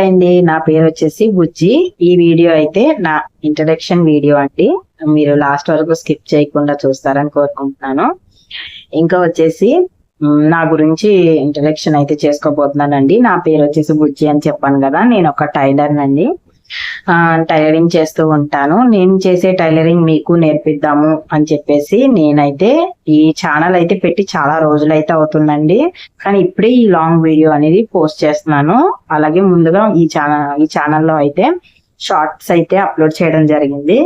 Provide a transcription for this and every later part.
Hi అండి నా పేరు వచ్చేసి బుజ్జి. ఈ వీడియో అయితే నా ఇంట్రడక్షన్ వీడియో అండి. మీరు లాస్ట్ వరకు స్కిప్ చేయకుండా చూస్తారని కోరుకుంటున్నాను. ఇంకా వచ్చేసి నా గురించి ఇంట్రడక్షన్ అయితే చేసుకోబోతున్నానండి. నా పేరు వచ్చేసి బుజ్జి అని చెప్పాను కదా. నేను ఒక టైలర్ అండి టైలరింగ్ చేస్తూ ఉంటాను. నేను చేసే టైలరింగ్ మీకు నేర్పిద్దాము అని చెప్పేసి నేనైతే ఈ ఛానల్ అయితే పెట్టి చాలా రోజులు అయితే అవుతుందండి. కానీ ఇప్పుడే ఈ లాంగ్ వీడియో అనేది పోస్ట్ చేస్తున్నాను. అలాగే ముందుగా ఈ ఛానల్ ఈ ఛానల్లో అయితే షార్ట్స్ అయితే అప్లోడ్ చేయడం జరిగింది.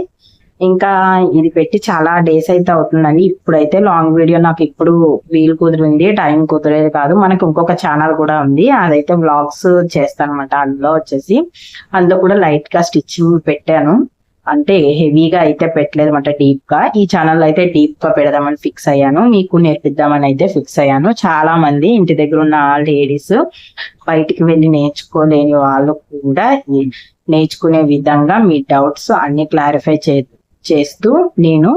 ఇంకా ఇది పెట్టి చాలా డేస్ అయితే అవుతుందండి. ఇప్పుడైతే లాంగ్ వీడియో నాకు ఇప్పుడు వీలు కుదిరింది టైం కుదిరేది కాదు. మనకి ఇంకొక ఛానల్ కూడా ఉంది. అదైతే వ్లాగ్స్ చేస్తాను అనమాట అందులో వచ్చేసి అందులో కూడా లైట్గా స్టిచ్చింగ్ పెట్టాను. అంటే హెవీగా అయితే పెట్టలేదు అనమాట డీప్గా ఈ ఛానల్ అయితే డీప్గా పెడదామని ఫిక్స్ అయ్యాను. మీకు నేర్పిద్దామని అయితే ఫిక్స్ అయ్యాను. చాలా మంది ఇంటి దగ్గర ఉన్న లేడీస్ బయటికి వెళ్ళి నేర్చుకోలేని వాళ్ళు కూడా నేర్చుకునే విధంగా మీ డౌట్స్ అన్ని క్లారిఫై చే చేస్తూ నేను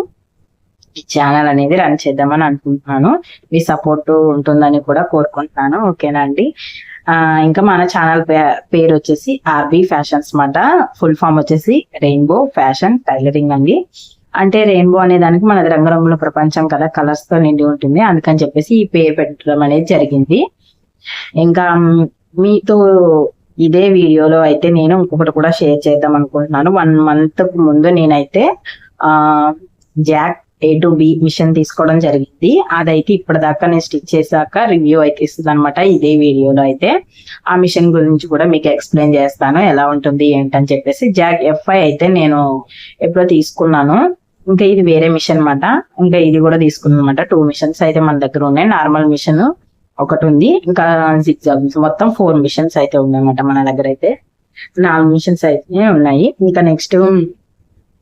ఈ ఛానల్ అనేది రన్ చేద్దామని అనుకుంటున్నాను. మీ సపోర్ట్ ఉంటుందని కూడా కోరుకుంటున్నాను. ఓకేనా అండి? ఇంకా మన ఛానల్ పేరు వచ్చేసి ఆర్బీ ఫ్యాషన్స్ మాట. ఫుల్ ఫామ్ వచ్చేసి రెయిన్బో ఫ్యాషన్ టైలరింగ్ అండి. అంటే రెయిన్బో అనే దానికి మన రంగురంగుల ప్రపంచం కదా కలర్స్తో నిండి ఉంటుంది. అందుకని చెప్పేసి ఈ పేరు పెట్టడం అనేది జరిగింది. ఇంకా మీతో ఇదే వీడియోలో అయితే నేను ఇంకొకటి కూడా షేర్ చేద్దాం అనుకుంటున్నాను. వన్ మంత్ ముందు నేనైతే ఆ Jack A to B machine తీసుకోవడం జరిగింది. అదైతే ఇప్పటిదాకా నేను స్టిచ్ చేశాక రివ్యూ అయితే ఇస్తుంది అనమాట ఇదే వీడియోలో అయితే. ఆ మిషన్ గురించి కూడా మీకు ఎక్స్ప్లెయిన్ చేస్తాను. ఎలా ఉంటుంది ఏంటని చెప్పేసి జాక్ ఎఫ్ఐ అయితే నేను ఎప్పుడో తీసుకున్నాను. ఇంకా ఇది వేరే మిషన్ అన్నమాట. ఇంకా ఇది కూడా తీసుకున్నాను అనమాట టూ మిషన్స్ అయితే మన దగ్గర ఉన్నాయి. నార్మల్ మిషన్ ఒకటి ఉంది ఇంకా సిక్స్ మొత్తం ఫోర్ మిషన్స్ అయితే ఉన్నాయన్నమాట మన దగ్గర అయితే. నాలుగు మిషన్స్ అయితే ఉన్నాయి. ఇంకా నెక్స్ట్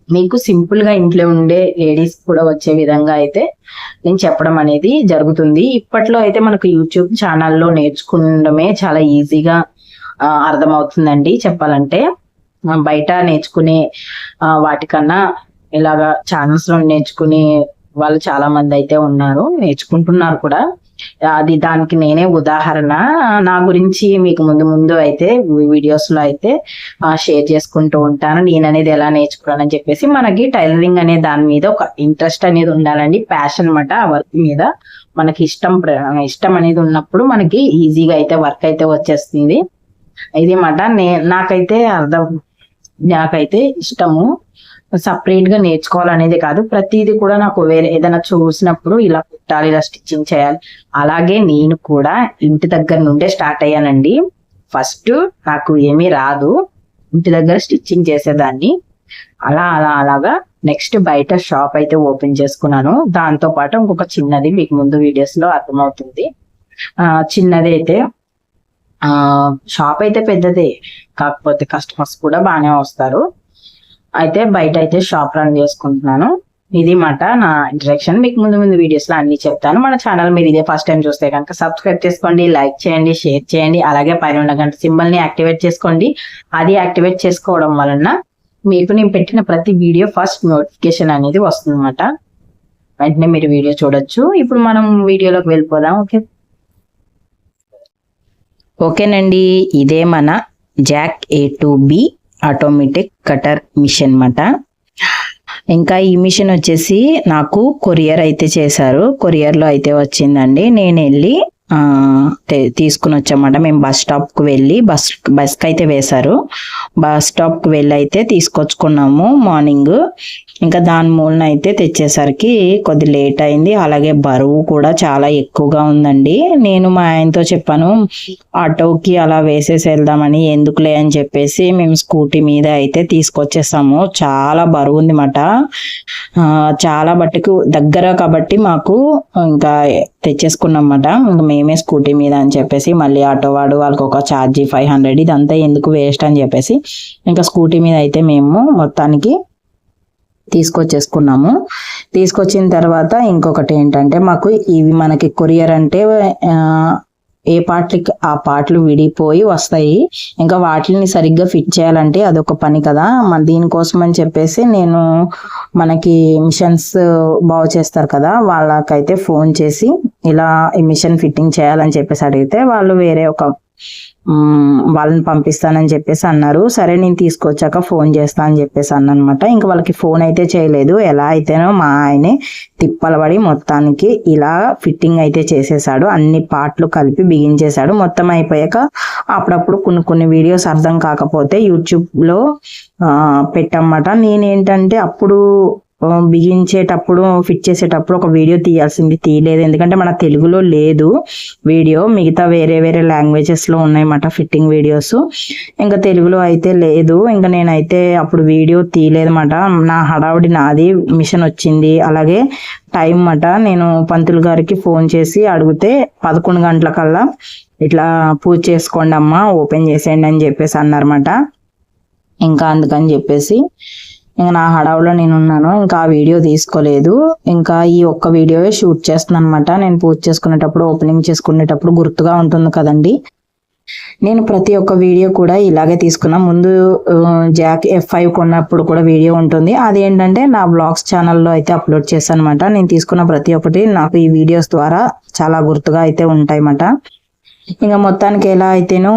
మీకు సింపుల్గా ఇంట్లో ఉండే లేడీస్ కూడా వచ్చే విధంగా అయితే నేను చెప్పడం అనేది జరుగుతుంది. ఇప్పట్లో అయితే మనకు యూట్యూబ్ ఛానల్లో నేర్చుకోవడమే చాలా ఈజీగా అర్థమవుతుందండి చెప్పాలంటే. బయట నేర్చుకునే వాటికన్నా ఇలాగా ఛానల్స్లో నేర్చుకునే వాళ్ళు చాలా మంది అయితే ఉన్నారు నేర్చుకుంటున్నారు కూడా. అది దానికి నేనే ఉదాహరణ. నా గురించి మీకు ముందు ముందు అయితే వీడియోస్లో అయితే షేర్ చేసుకుంటూ ఉంటాను. నేను అనేది ఎలా నేర్చుకున్నానని చెప్పేసి మనకి టైలరింగ్ అనే దాని మీద ఒక ఇంట్రెస్ట్ అనేది ఉండాలండి. ప్యాషన్ అనమాట ఆ వర్క్ మీద. మనకి ఇష్టం ఇష్టం అనేది ఉన్నప్పుడు మనకి ఈజీగా అయితే వర్క్ అయితే వచ్చేస్తుంది. ఇది మాట నే నాకైతే అర్థం నాకైతే ఇష్టము. సపరేట్గా నేర్చుకోవాలనేది కాదు. ప్రతిదీ కూడా నాకు వేరే ఏదైనా చూసినప్పుడు ఇలా కుట్టాలి ఇలా స్టిచ్చింగ్ చేయాలి. అలాగే నేను కూడా ఇంటి దగ్గర నుండే స్టార్ట్ అయ్యానండి. ఫస్ట్ నాకు ఏమీ రాదు. ఇంటి దగ్గర స్టిచ్చింగ్ చేసేదాన్ని. అలా అలా అలాగా నెక్స్ట్ బయట షాప్ అయితే ఓపెన్ చేసుకున్నాను. దాంతో పాటు ఇంకొక చిన్నది మీకు ముందు వీడియోస్లో అర్థమవుతుంది. ఆ చిన్నది అయితే ఆ షాప్ అయితే పెద్దదే. కాకపోతే కస్టమర్స్ కూడా బాగానే వస్తారు. అయితే బయట అయితే షాప్ రన్ చేసుకుంటున్నాను. ఇది మాట నా ఇంట్రడక్షన్ మీకు ముందు ముందు వీడియోస్లో అన్ని చెప్తాను. మన ఛానల్ మీరు ఇదే ఫస్ట్ టైం చూస్తే కనుక సబ్స్క్రైబ్ చేసుకోండి లైక్ చేయండి షేర్ చేయండి అలాగే పైన ఉన్న గంట సింబల్ని యాక్టివేట్ చేసుకోండి. అది యాక్టివేట్ చేసుకోవడం వలన మీకు నేను పెట్టిన ప్రతి వీడియో ఫస్ట్ నోటిఫికేషన్ అనేది వస్తుందన్నమాట. వెంటనే మీరు వీడియో చూడొచ్చు. ఇప్పుడు మనం వీడియోలోకి వెళ్ళిపోదాం. ఓకే. ఓకేనండి. ఇదే మన Jack A to B automatic cutter machine అనమాట ఇంకా ఈ మిషన్ వచ్చేసి నాకు కొరియర్ అయితే చేశారు. కొరియర్లో అయితే వచ్చిందండి. నేను వెళ్ళి తీసుకుని వచ్చామాట మేము బస్ స్టాప్కి వెళ్ళి బస్ బస్కి అయితే వేశారు. బస్ స్టాప్కి వెళ్ళి అయితే తీసుకొచ్చుకున్నాము మార్నింగ్. ఇంకా దాని మూలన అయితే తెచ్చేసరికి కొద్ది లేట్ అయింది. అలాగే బరువు కూడా చాలా ఎక్కువగా ఉందండి. నేను మా ఆయనతో చెప్పాను ఆటోకి అలా వేసేసి వెళ్దామని ఎందుకులే? అని చెప్పేసి మేము స్కూటీ మీద అయితే తీసుకొచ్చేసాము. చాలా బరువు ఉంది మాట చాలా బట్టికి దగ్గర కాబట్టి మాకు ఇంకా తెచ్చేసుకున్నాం మాట ఇంకా మేమే స్కూటీ మీద అని చెప్పేసి మళ్ళీ ఆటో వాడు వాళ్ళకి ఒక ఛార్జీ ఫైవ్ హండ్రెడ్ ఇదంతా ఎందుకు వేస్ట్ అని చెప్పేసి ఇంకా స్కూటీ మీద అయితే మేము మొత్తానికి తీసుకొచ్చేసుకున్నాము. తీసుకొచ్చిన తర్వాత ఇంకొకటి ఏంటంటే మాకు ఇవి మనకి కొరియర్ అంటే ఏ పార్ట్లకి ఆ పార్ట్లు విడిపోయి వస్తాయి. ఇంకా వాటిని సరిగ్గా ఫిట్ చేయాలంటే అదొక పని కదా. మన దీనికోసం అని చెప్పేసి నేను మనకి మిషన్స్ బాగు చేస్తారు కదా. వాళ్ళకైతే ఫోన్ చేసి ఇలా ఈ మిషన్ ఫిట్టింగ్ చేయాలని చెప్పేసి అడిగితే వాళ్ళు వేరే ఒక వాళ్ళని పంపిస్తానని చెప్పేసి అన్నారు. సరే నేను తీసుకొచ్చాక ఫోన్ చేస్తా అని చెప్పేసి అన్నమాట ఇంకా వాళ్ళకి ఫోన్ అయితే చేయలేదు. ఎలా అయితేనో మా ఆయనే తిప్పలబడి మొత్తానికి ఇలా ఫిట్టింగ్ అయితే చేసేసాడు. అన్ని పార్ట్లు కలిపి బిగించేశాడు మొత్తం అయిపోయాక అప్పుడప్పుడు కొన్ని కొన్ని వీడియోస్ అర్థం కాకపోతే యూట్యూబ్లో పెట్టమాట. నేనేంటంటే అప్పుడు బిగించేటప్పుడు ఫిట్ చేసేటప్పుడు ఒక వీడియో తీయాల్సింది తీయలేదు. ఎందుకంటే మన తెలుగులో లేదు వీడియో మిగతా వేరే వేరే లాంగ్వేజెస్లో ఉన్నాయన్నమాట ఫిట్టింగ్ వీడియోస్ ఇంకా తెలుగులో అయితే లేదు. ఇంకా నేనైతే అప్పుడు వీడియో తీయలేదన్నమాట. నా హడావుడి నాది మిషన్ వచ్చింది. అలాగే టైం మాట నేను పంతులు గారికి ఫోన్ చేసి అడిగితే పదకొండు గంటలకల్లా ఇట్లా పూజ చేసుకోండి అమ్మా ఓపెన్ చేసేయండి అని చెప్పేసి అన్నారన్నమాట. ఇంకా అందుకని చెప్పేసి ఇంకా నా హడావులో నేను ఉన్నాను ఇంకా ఆ వీడియో తీసుకోలేదు. ఇంకా ఈ ఒక్క వీడియో షూట్ చేస్తున్నాను అనమాట నేను పూజ చేసుకునేటప్పుడు ఓపెనింగ్ చేసుకునేటప్పుడు గుర్తుగా ఉంటుంది కదండి. నేను ప్రతి ఒక్క వీడియో కూడా ఇలాగే తీసుకున్నా. ముందు జాక్ ఎఫ్ ఫైవ్ కొన్నప్పుడు కూడా వీడియో ఉంటుంది. అదేంటంటే నా బ్లాగ్స్ ఛానల్లో అయితే అప్లోడ్ చేశాను అనమాట నేను తీసుకున్న ప్రతి ఒక్కటి నాకు ఈ వీడియోస్ ద్వారా చాలా గుర్తుగా అయితే ఉంటాయి అన్నమాట ఇంకా మొత్తానికి ఎలా అయితేనో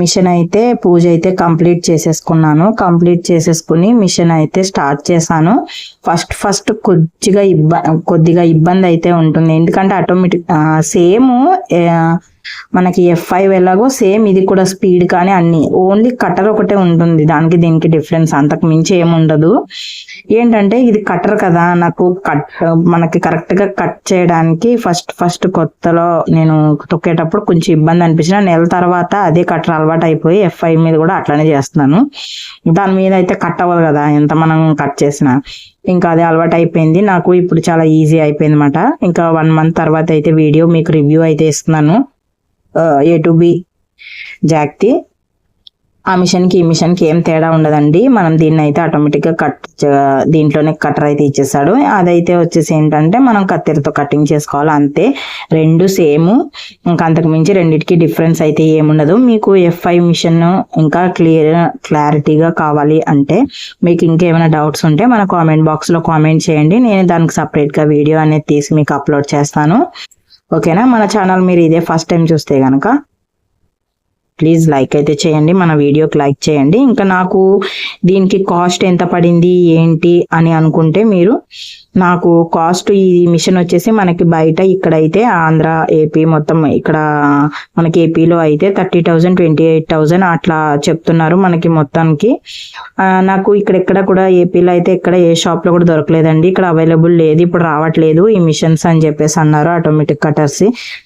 మిషన్ అయితే పూజ అయితే కంప్లీట్ చేసేసుకున్నాను. కంప్లీట్ చేసేసుకుని మిషన్ అయితే స్టార్ట్ చేశాను. ఫస్ట్ ఫస్ట్ కొద్దిగా ఇబ్బ కొద్దిగా ఇబ్బంది అయితే ఉంటుంది. ఎందుకంటే ఆటోమేటిక్ సేమ్ మనకి ఎఫ్ ఫైవ్ ఎలాగో సేమ్ ఇది కూడా స్పీడ్ కానీ అన్ని ఓన్లీ కటర్ ఒకటే ఉంటుంది. దానికి దీనికి డిఫరెన్స్ అంతకు మించి ఏముండదు ఏంటంటే ఇది కటర్ కదా నాకు కట్ మనకి కరెక్ట్గా కట్ చేయడానికి ఫస్ట్ ఫస్ట్ కొత్తలో నేను తొక్కేటప్పుడు కొంచెం ఇబ్బంది అనిపించిన నెల తర్వాత అదే కటర్ అలవాటు అయిపోయి ఎఫ్ ఫైవ్ మీద కూడా అట్లానే చేస్తున్నాను. దాని మీద అయితే కట్ అవ్వదు కదా ఎంత మనం కట్ చేసినా. ఇంకా అదే అలవాటు అయిపోయింది. నాకు ఇప్పుడు చాలా ఈజీ అయిపోయింది అనమాట ఇంకా వన్ మంత్ తర్వాత అయితే వీడియో మీకు రివ్యూ అయితే ఇస్తున్నాను. ఏ టు బి జాక్తి ఆ మిషన్కి ఈ మిషన్కి ఏం తేడా ఉండదండి. మనం దీన్ని అయితే ఆటోమేటిక్గా కట్ దీంట్లోనే కట్టర్ అయితే ఇచ్చేసాడు అదైతే వచ్చేసి ఏంటంటే మనం కత్తెరతో కటింగ్ చేసుకోవాలి అంతే. రెండు సేమ్. ఇంకా అంతకు మించి డిఫరెన్స్ అయితే ఏముండదు. మీకు ఎఫ్ఐ మిషన్ ఇంకా క్లియర్ క్లారిటీగా కావాలి అంటే మీకు ఇంకేమైనా డౌట్స్ ఉంటే మన కామెంట్ బాక్స్లో కామెంట్ చేయండి. నేను దానికి సపరేట్గా వీడియో అనేది తీసి మీకు అప్లోడ్ చేస్తాను. ఓకేనా? మన ఛానల్ మీరు ఇదే ఫస్ట్ టైం చూస్తే కనుక ప్లీజ్ లైక్ అయితే చేయండి మన వీడియోకి లైక్ చేయండి. ఇంకా నాకు దీనికి కాస్ట్ ఎంత పడింది ఏంటి అని అనుకుంటే మీరు నాకు కాస్ట్ ఈ మిషన్ వచ్చేసి మనకి బయట ఇక్కడైతే ఆంధ్ర ఏపీ మొత్తం ఇక్కడ మనకి ఏపీలో అయితే thirty thousand twenty eight thousand అట్లా చెప్తున్నారు మనకి మొత్తానికి. నాకు ఇక్కడ ఎక్కడ కూడా ఏపీలో అయితే ఇక్కడ ఏ షాప్లో కూడా దొరకలేదండి. ఇక్కడ అవైలబుల్ లేదు ఇప్పుడు రావట్లేదు ఈ మిషన్స్ అని చెప్పేసి అన్నారు ఆటోమేటిక్ కటర్స్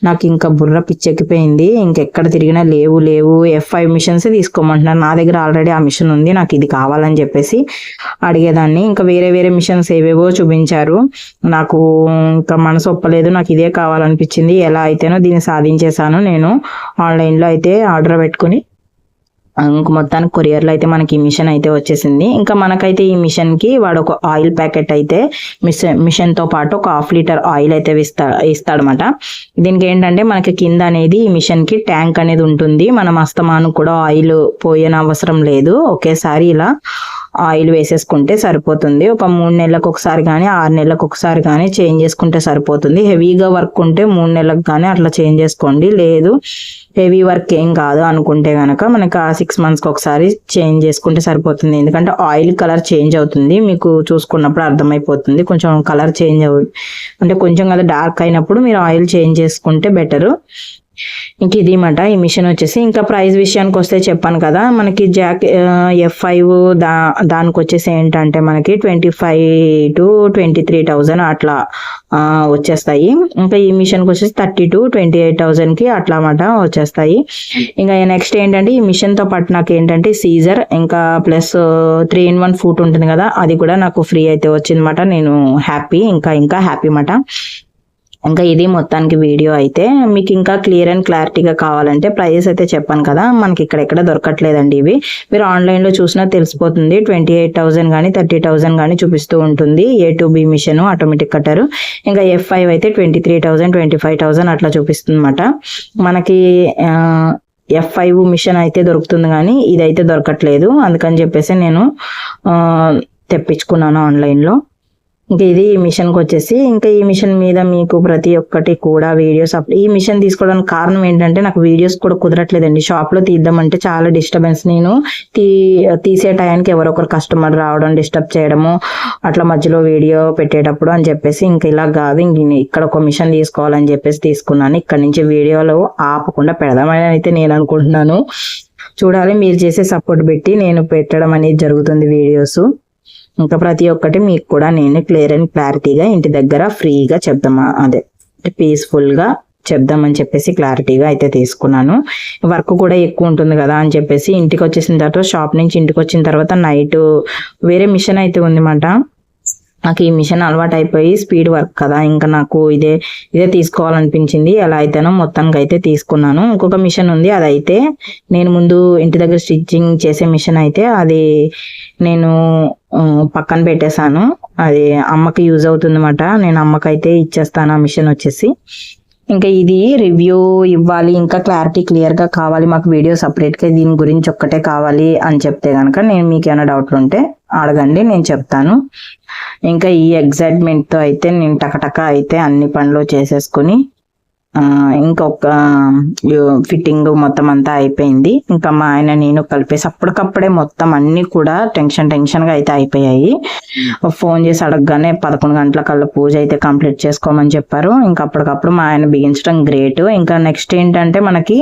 నాకు ఇంకా బుర్ర పిచ్చెక్కిపోయింది ఇంకెక్కడ తిరిగినా లేవు లేవు ఎఫ్ ఫైవ్ మిషన్స్ తీసుకోమంటున్నారు. నా దగ్గర ఆల్రెడీ ఆ మిషన్ ఉంది నాకు ఇది కావాలని చెప్పేసి అడిగేదాన్ని. ఇంకా వేరే వేరే మిషన్స్ ఏవేవో చూపించారు. నాకు ఇంకా మనసు ఒప్పలేదు నాకు ఇదే కావాలనిపించింది. ఎలా అయితేనో దీన్ని సాధించేశాను నేను. ఆన్లైన్లో అయితే ఆర్డర్ పెట్టుకుని ఇంక మొత్తానికి కొరియర్లో అయితే మనకి ఈ మిషన్ అయితే వచ్చేసింది. ఇంకా మనకైతే ఈ మిషన్కి వాడు ఒక ఆయిల్ ప్యాకెట్ అయితే మిషన్ మిషన్తో పాటు ఒక హాఫ్ లీటర్ ఆయిల్ అయితే ఇస్తా ఇస్తాడనమాట దీనికి ఏంటంటే మనకి కింద అనేది ఈ మిషన్కి ట్యాంక్ అనేది ఉంటుంది. మనం అస్తమానం కూడా ఆయిల్ పోయని అవసరం లేదు. ఒకేసారి ఇలా ఆయిల్ వేసేసుకుంటే సరిపోతుంది. ఒక మూడు నెలలకు ఒకసారి కానీ ఆరు నెలలకు ఒకసారి కానీ చేంజ్ చేసుకుంటే సరిపోతుంది. హెవీగా వర్క్ ఉంటే మూడు నెలలకు కానీ అట్లా చేంజ్ చేసుకోండి. లేదు హెవీ వర్క్ ఏం కాదు అనుకుంటే కనుక మనకి ఆ సిక్స్ మంత్స్కి ఒకసారి చేంజ్ చేసుకుంటే సరిపోతుంది. ఎందుకంటే ఆయిల్ కలర్ చేంజ్ అవుతుంది. మీకు చూసుకున్నప్పుడు అర్థమైపోతుంది. కొంచెం కలర్ చేంజ్ అవు అంటే కొంచెం కదా డార్క్ అయినప్పుడు మీరు ఆయిల్ చేంజ్ చేసుకుంటే బెటరు ఇంక ఇది మాట ఈ మిషన్ వచ్చేసి. ఇంకా ప్రైస్ విషయానికి వస్తే చెప్పాను కదా మనకి జాక్ ఎఫ్ ఫైవ్ దా దానికి వచ్చేసి ఏంటంటే మనకి twenty five to twenty three thousand అట్లా వచ్చేస్తాయి. ఇంకా ఈ మిషన్కి వచ్చేసి థర్టీ టు ట్వంటీ ఎయిట్ థౌజండ్కి అట్లా మాట వచ్చేస్తాయి. ఇంకా నెక్స్ట్ ఏంటంటే ఈ మిషన్తో పాటు నాకు ఏంటంటే సీజర్ ఇంకా plus three in one foot ఉంటుంది కదా అది కూడా నాకు ఫ్రీ అయితే వచ్చిందన్నమాట నేను హ్యాపీ ఇంకా ఇంకా హ్యాపీ మాట. ఇంకా ఇది మొత్తానికి వీడియో అయితే మీకు ఇంకా క్లియర్ అండ్ క్లారిటీగా కావాలంటే ప్రైజెస్ అయితే చెప్పాను కదా మనకి ఇక్కడ ఎక్కడ దొరకట్లేదండి ఇవి. మీరు ఆన్లైన్లో చూసినా తెలిసిపోతుంది ట్వంటీ ఎయిట్ థౌసండ్ కానీ థర్టీ థౌసండ్ కానీ చూపిస్తూ ఉంటుంది. A to B machine automatic cutter. ఇంకా ఎఫ్ ఫైవ్ అయితే twenty three thousand twenty five thousand అట్లా చూపిస్తుంది అనమాట మనకి ఎఫ్ ఫైవ్ మిషన్ అయితే దొరుకుతుంది కానీ ఇదైతే దొరకట్లేదు. అందుకని చెప్పేసి నేను తెప్పించుకున్నాను ఆన్లైన్లో. ఇంకా ఇది ఈ మిషన్కి వచ్చేసి ఇంకా ఈ మిషన్ మీద మీకు ప్రతి ఒక్కటి కూడా వీడియోస్ ఈ మిషన్ తీసుకోవడానికి కారణం ఏంటంటే నాకు వీడియోస్ కూడా కుదరట్లేదండి. షాప్లో తీద్దామంటే చాలా డిస్టర్బెన్స్. నేను తీ తీసే టయానికి ఎవరో ఒకరు కస్టమర్ రావడం డిస్టర్బ్ చేయడము అట్లా మధ్యలో వీడియో పెట్టేటప్పుడు అని చెప్పేసి ఇంకా ఇలా కాదు ఇక్కడ ఒక మిషన్ తీసుకోవాలని చెప్పేసి తీసుకున్నాను. ఇక్కడ నుంచి వీడియోలో ఆపకుండా పెడదామని అయితే నేను అనుకుంటున్నాను. చూడాలి మీరు చేసే సపోర్ట్ పెట్టి నేను పెట్టడం అనేది జరుగుతుంది వీడియోస్. ఇంకా ప్రతి ఒక్కటి మీకు కూడా నేను క్లియర్ అండ్ క్లారిటీగా ఇంటి దగ్గర ఫ్రీగా చెప్దామా? అదే. పీస్ఫుల్గా చెప్దామని చెప్పేసి క్లారిటీగా అయితే తీసుకున్నాను. వర్క్ కూడా ఎక్కువ ఉంటుంది కదా అని చెప్పేసి ఇంటికి వచ్చేసిన తర్వాత షాప్ నుంచి ఇంటికి వచ్చిన తర్వాత నైట్ వేరే మిషన్ అయితే ఉందన్నమాట. నాకు ఈ మిషన్ అలవాటు అయిపోయి స్పీడ్ వర్క్ కదా ఇంకా నాకు ఇదే ఇదే తీసుకోవాలనిపించింది. ఎలా అయితేనో మొత్తానికి అయితే తీసుకున్నాను. ఇంకొక మిషన్ ఉంది అదైతే నేను ముందు ఇంటి దగ్గర స్టిచ్చింగ్ చేసే మిషన్ అయితే అది నేను పక్కన పెట్టేశాను. అది అమ్మకి యూజ్ అవుతుందన్నమాట. నేను అమ్మకైతే ఇచ్చేస్తాను ఆ మిషన్ వచ్చేసి. ఇంకా ఇది రివ్యూ ఇవ్వాలి ఇంకా క్లారిటీ క్లియర్గా కావాలి మాకు వీడియో సపరేట్గా దీని గురించి ఒక్కటే కావాలి అని చెప్తే కనుక నేను మీకు ఏమైనా డౌట్లు ఉంటే అడగండి నేను చెప్తాను. ఇంకా ఈ ఎగ్జైట్మెంట్తో అయితే నేను టకటక అయితే అన్ని పనులు చేసేసుకుని ఇంకొక ఫిట్టింగ్ మొత్తం అంతా అయిపోయింది. ఇంకా మా ఆయన నేను కలిపేసి అప్పటికప్పుడే మొత్తం అన్ని కూడా టెన్షన్ టెన్షన్గా అయితే అయిపోయాయి. ఫోన్ చేసి అడగగానే పదకొండు గంటల కల్లా పూజ అయితే కంప్లీట్ చేసుకోమని చెప్పారు. ఇంకా అప్పటికప్పుడు మా ఆయన బిగించడం గ్రేట్ ఇంకా నెక్స్ట్ ఏంటంటే మనకి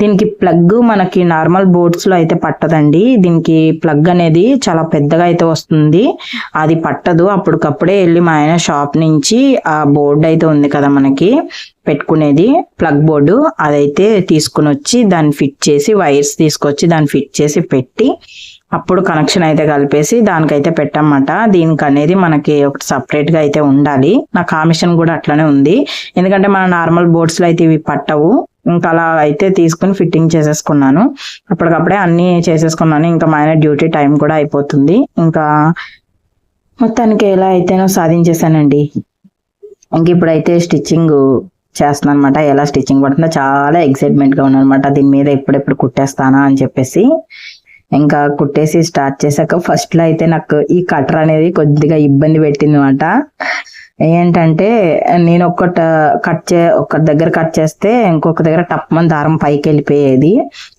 దీనికి ప్లగ్ మనకి నార్మల్ బోర్డ్స్లో అయితే పట్టదండి. దీనికి ప్లగ్ అనేది చాలా పెద్దగా అయితే వస్తుంది. అది పట్టదు. అప్పటికప్పుడే వెళ్ళి మా ఆయన షాప్ నుంచి ఆ బోర్డు అయితే ఉంది కదా మనకి పెట్టుకునేది. ప్లగ్ బోర్డు అదైతే తీసుకుని వచ్చి దాన్ని ఫిట్ చేసి వైర్స్ తీసుకొచ్చి దాన్ని ఫిట్ చేసి పెట్టి అప్పుడు కనెక్షన్ అయితే కలిపేసి దానికైతే పెట్టామన్నమాట. దీనికి అనేది మనకి ఒకటి సపరేట్గా అయితే ఉండాలి. నా కామిషన్ కూడా అట్లనే ఉంది. ఎందుకంటే మన నార్మల్ బోర్డ్స్లో అయితే ఇవి పట్టవు. ఇంకా అలా అయితే తీసుకుని ఫిట్టింగ్ చేసేసుకున్నాను. అప్పటికప్పుడే అన్ని చేసేసుకున్నాను. ఇంకా మా ఆయన డ్యూటీ టైం కూడా అయిపోతుంది. ఇంకా మొత్తానికి ఎలా అయితేనో సాధించేసానండి ఇంక ఇప్పుడైతే స్టిచ్చింగ్ చేస్తున్నాను అనమాట ఎలా స్టిచ్చింగ్ పడుతుందో చాలా ఎక్సైట్మెంట్గా ఉన్నానమాట దీని మీద ఎప్పుడెప్పుడు కుట్టేస్తానా అని చెప్పేసి. ఇంకా కుట్టేసి స్టార్ట్ చేశాక ఫస్ట్లో అయితే నాకు ఈ కటర్ అనేది కొద్దిగా ఇబ్బంది పెట్టింది అనమాట ఏంటంటే నేను ఒక్కట కట్ చే ఒక్క దగ్గర కట్ చేస్తే ఇంకొక దగ్గర టప్మని దారం పైకి వెళ్ళిపోయేది.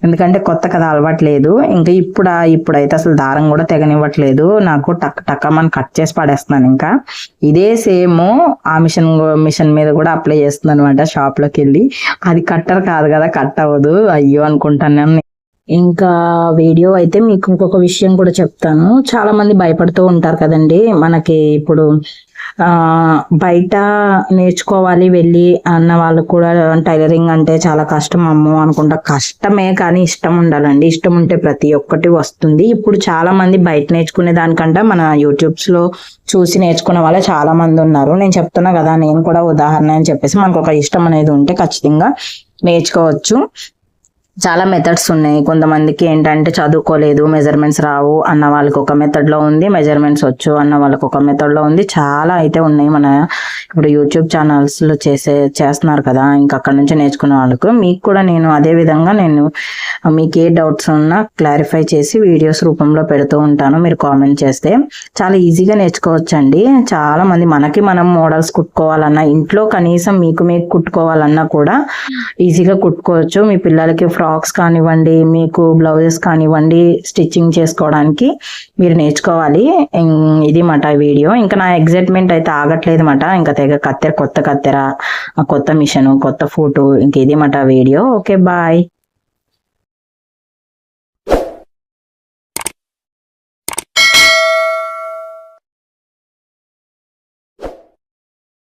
ఎందుకంటే కొత్త కదా అలవట్లేదు ఇంకా ఇప్పుడు ఇప్పుడైతే అసలు దారం కూడా తెగనివ్వట్లేదు. నాకు టక్ టక్కమని కట్ చేసి పడేస్తున్నాను ఇంకా. ఇదే సేమ్ ఆ మిషన్ మిషన్ మీద కూడా అప్లై చేస్తున్నాను అనమాట షాప్లోకి వెళ్ళి అది కట్టర్ కాదు కదా కట్ అవ్వదు. అయ్యో అనుకుంటాను ఇంకా వీడియో అయితే మీకు ఇంకొక విషయం కూడా చెప్తాను. చాలా మంది భయపడుతూ ఉంటారు కదండి. మనకి ఇప్పుడు బయట నేర్చుకోవాలి వెళ్ళి అన్న వాళ్ళు కూడా టైలరింగ్ అంటే చాలా కష్టం అమ్మో అనుకుంటా. కష్టమే కానీ ఇష్టం ఉండాలండి. ఇష్టం ఉంటే ప్రతి ఒక్కటి వస్తుంది. ఇప్పుడు చాలా మంది బయట నేర్చుకునే దానికంటే మన యూట్యూబ్స్లో చూసి నేర్చుకునే వాళ్ళే చాలా మంది ఉన్నారు. నేను చెప్తున్నా కదా నేను కూడా ఉదాహరణ అని చెప్పేసి మనకు ఒక ఇష్టం అనేది ఉంటే ఖచ్చితంగా నేర్చుకోవచ్చు. చాలా మెథడ్స్ ఉన్నాయి. కొంతమందికి ఏంటంటే చదువుకోలేదు మెజర్మెంట్స్ రావు అన్న వాళ్ళకి ఒక మెథడ్లో ఉంది మెజర్మెంట్స్ వచ్చు అన్న వాళ్ళకి ఒక మెథడ్లో ఉంది. చాలా అయితే ఉన్నాయి మన ఇప్పుడు యూట్యూబ్ ఛానల్స్లో చేసే చేస్తున్నారు కదా. ఇంకా అక్కడ నుంచి నేర్చుకునే వాళ్ళకు. మీకు కూడా నేను అదే విధంగా నేను మీకు ఏ డౌట్స్ ఉన్నా క్లారిఫై చేసి వీడియోస్ రూపంలో పెడుతూ ఉంటాను. మీరు కామెంట్ చేస్తే చాలా ఈజీగా నేర్చుకోవచ్చండి. చాలా మంది మనకి మనం మోడల్స్ కుట్టుకోవాలన్నా ఇంట్లో కనీసం మీకు మీకు కుట్టుకోవాలన్నా కూడా ఈజీగా కుట్టుకోవచ్చు. మీ పిల్లలకి ఫ్రాక్స్ కానివ్వండి మీకు బ్లౌజెస్ కానివ్వండి స్టిచ్చింగ్ చేసుకోవడానికి మీరు నేర్చుకోవాలి. ఇది మాట వీడియో. ఇంకా నా ఎగ్జైట్మెంట్ అయితే ఆగట్లేదు మాట ఇంకా తెగ కత్తెర కొత్త కత్తెర కొత్త మిషన్ కొత్త ఫోటో ఇంక ఇది మాట వీడియో. Okay bye.